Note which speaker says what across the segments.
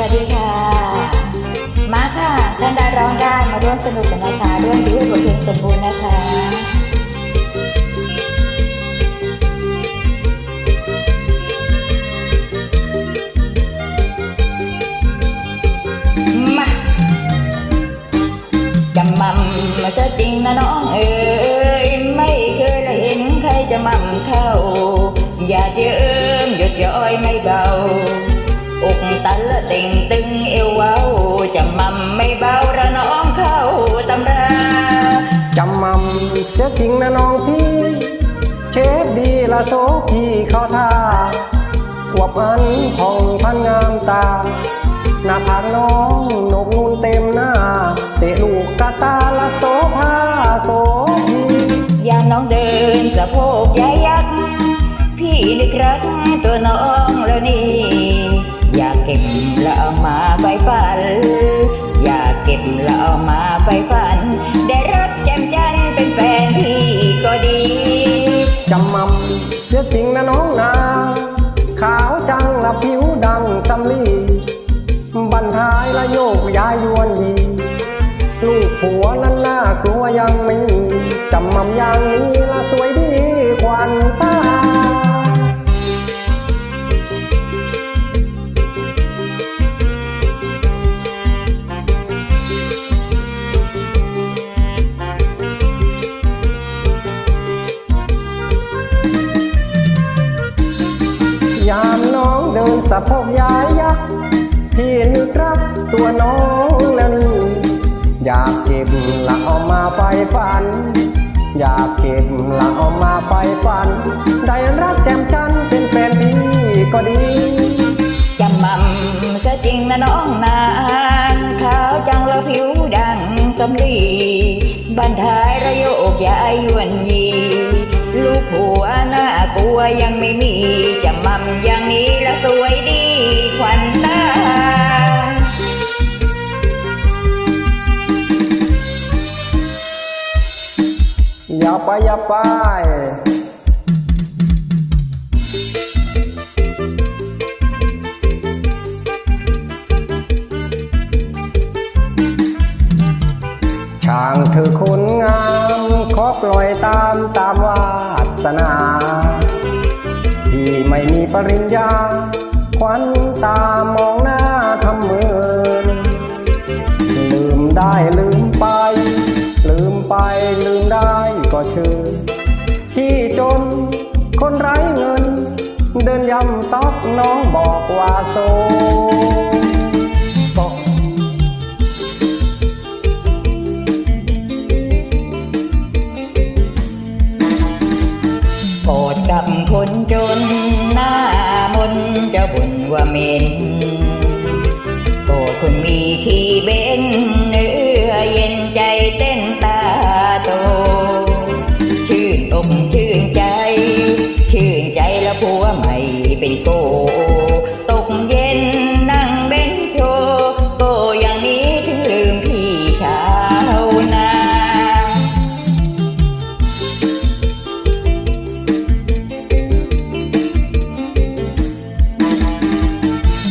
Speaker 1: วัสดีค่ะ มาค่ะท่านใดร้องได้มาร่วมสนุกกันนะคะร่วมด้บทเพลงสมบูรณ์นะคะมาจำมั่มมาซะจริงนะน้องเอ๋ยไม่เคยเลยเห็นใครจะมั่มเข้า อย่าเยิ้มหยุดย้อยไม่เบา ไม่เบาระน้องเข้าตำรา
Speaker 2: จำมั่มเสียจริงนะน้องพี่ เชฟดีละโซพี่เข้าท่าอวบอันผ่องพันงามตา หน้าผากน้องนกนูนเต็มหน้า เตะลูกกระตาละโซภาโซพี่
Speaker 1: ยามน้องเดินสะโพกยายักพี่นึกรักตัวน้องแล้วนี่อยากเก็บล้วเอามาไปฝัน ล้วเอามาไปฝัน ได้รับแจ่มจันเป็นแฟนพี่ก็ดี
Speaker 2: จำมั่มเสียจริงนะน้องนา ขาวจังละผิวดังสำลีบันทายละโยกย้ายยวนยี ลูกผัวนั้นน่ากลัวยังไม่มีจำมั่มอย่างนี้ สะโพกยายยักษ์พี่นึกรักตัวน้องแล้วนี่ อยากเก็บละเอามาไฟฝัน อยากเก็บละเอามาไฟฝัน ได้รักแจ่มจันทร์เป็นแฟนพี่ก็ดี
Speaker 1: จำมั่มซะจริงนะน้องนานขาวจังแล้วผิวดังสำลีบันทายระโยกยายยวนยี ลูกผัวหน้ากลัวยังไม่มี อย่า
Speaker 2: ไปอย่าไปช่างเธอคนงามขอปล่อยตามตามวาสนาที่ไม่มีปริญญา ควันตามอง คนไร้เงิน เดินยำต๊อกน้องบอกว่าโซบอก
Speaker 1: โปรดกับคนจนหน้ามนจะบ่นว่าเหม็นโปรดคนมีขี้เบนเนื้อเย็นใจเต้นตาโตชื่นอกชื่น โก ตกเย็นนั่งเบนโชว์โกอย่างนี้ถึงลืมพี่ชาวนา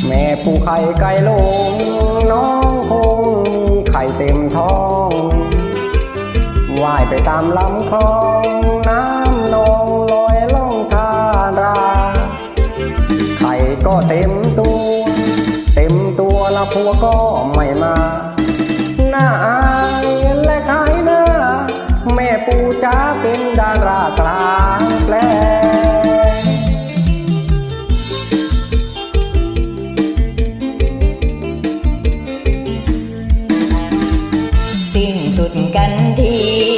Speaker 2: แม่ปูไข่ไก่ลงน้องคงมีไข่เต็มท้องว่ายไปตามลำคลอง เต็มตัว เต็มตัวละผัวก็ไม่มาหน้าอายและขายหน้า แม่ปูจ้าเป็นดารากลางแปลสิ้
Speaker 1: นสุดกันที